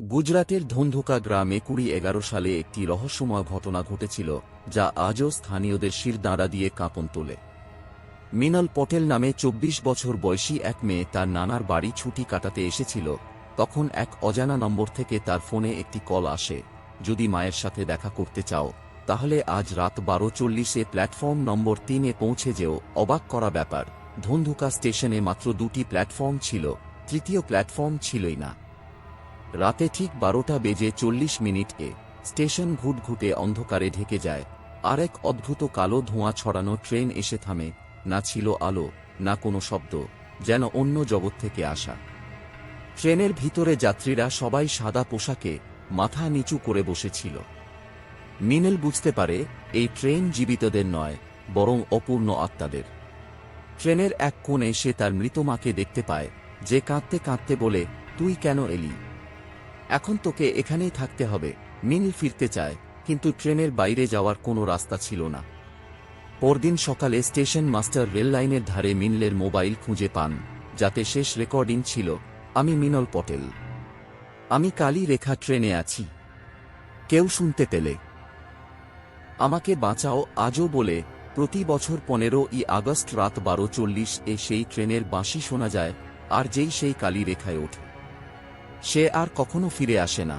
গুজরাটের ধন্ধুকা গ্রামে কুড়ি এগারো সালে একটি রহস্যময় ঘটনা ঘটেছিল, যা আজও স্থানীয়দের শির দাঁড়া দিয়ে কাঁপন তোলে। মিনল পটেল নামে চব্বিশ বছর বয়সী এক মেয়ে তার নানার বাড়ি ছুটি কাটাতে এসেছিল, তখন এক অজানা নম্বর থেকে তার ফোনে একটি কল আসে, যদি মায়ের সাথে দেখা করতে চাও, তাহলে আজ রাত বারো চল্লিশে প্ল্যাটফর্ম নম্বর তিনে পৌঁছে যেও। অবাক করা ব্যাপার, ধন্ধুকা স্টেশনে মাত্র দুটি প্ল্যাটফর্ম ছিল, তৃতীয় প্ল্যাটফর্ম ছিলই না। রাতে ঠিক বারোটা বেজে চল্লিশ মিনিটে স্টেশন ঘুটঘুটে অন্ধকারে ঢেকে যায়। আর এক অদ্ভুত কালো ধোঁয়া ছড়ানো ট্রেন এসে থামে, না ছিল আলো, না কোনো শব্দ, যেন অন্য জগৎ থেকে আসা। ট্রেনের ভিতরে যাত্রীরা সবাই সাদা পোশাকে মাথা নিচু করে বসেছিল। মিনেল বুঝতে পারে, এই ট্রেন জীবিতদের নয়, বরং অপূর্ণ আত্মাদের। ট্রেনের এক কোণে সে তার মৃত মাকে দেখতে পায়, যে কাঁদতে কাঁদতে বলে, তুই কেন এলি? এখন তোকে এখানেই থাকতে হবে। মিনিল ফিরতে চায়, কিন্তু ট্রেনের বাইরে যাওয়ার কোনো রাস্তা ছিল না। পরদিন সকালে স্টেশন মাস্টার রেল লাইনের ধারে মিনলের মোবাইল খুঁজে পান, যাতে শেষ রেকর্ডিং ছিল, আমি মিনল পটেল। আমি কালি রেখা ট্রেনে আছি। কেউ শুনতে পেলে। আমাকে বাঁচাও আজও বলে, প্রতি বছর পনেরো ই আগস্ট রাত বারো চল্লিশ এ সেই ট্রেনের বাঁশি শোনা যায়, আর যেই সেই কালি রেখায় ওঠে। সে আর কখনো ফিরে আসে না।